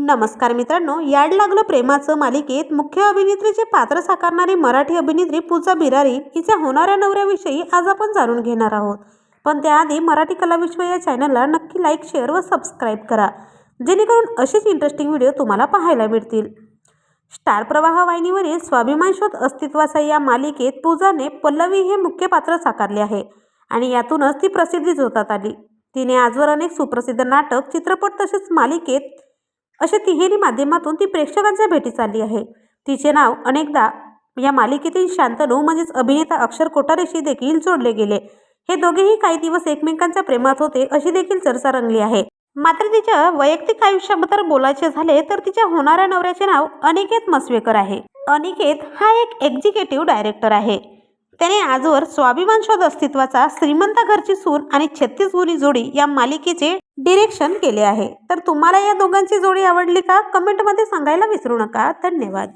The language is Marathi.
नमस्कार मित्रांनो याड लागलं प्रेमाचं मालिकेत मुख्य अभिनेत्रीचे पात्र साकारणारी मराठी अभिनेत्री पूजा बिरारी हिच्या होणाऱ्या नवऱ्याविषयी आज आपण जाणून घेणार आहोत. पण त्याआधी मराठी कलाविश्व या चॅनलला नक्की लाईक शेअर व सबस्क्राईब करा जेणेकरून असेच इंटरेस्टिंग व्हिडिओ तुम्हाला पाहायला मिळतील. स्टार प्रवाह वाहिनीवरील स्वाभिमान शोध अस्तित्वाचा या मालिकेत पूजाने पल्लवी हे मुख्य पात्र साकारले आहे आणि यातूनच ती प्रसिद्धी जोतात आली. तिने आजवर अनेक सुप्रसिद्ध नाटक चित्रपट तसेच मालिकेत अशा तिहेरी माध्यमातून ती प्रेक्षकांच्या भेटी चालली आहे. तिचे नाव अनेकदा या मालिकेतील शांतनू म्हणजेच अभिनेता अक्षर कोटारेशी देखील जोडले गेले. हे दोघेही काही दिवस एकमेकांच्या प्रेमात होते अशी देखील चर्चा रंगली आहे. मात्र तिच्या वैयक्तिक आयुष्याबद्दल बोलायचे झाले तर तिच्या होणाऱ्या नवऱ्याचे नाव अनिकेत मसवेकर आहे. अनिकेत हा एक एक्झिक्युटिव्ह डायरेक्टर आहे. त्याने आजवर स्वाभिमान शोध अस्तित्वाचा श्रीमंत घरची सून आणि छत्तीस गुणी जोडी या मालिकेचे डिरेक्शन केले आहे. तर तुम्हाला या दोघांची जोडी आवडली का? कमेंटमध्ये सांगायला विसरू नका. धन्यवाद.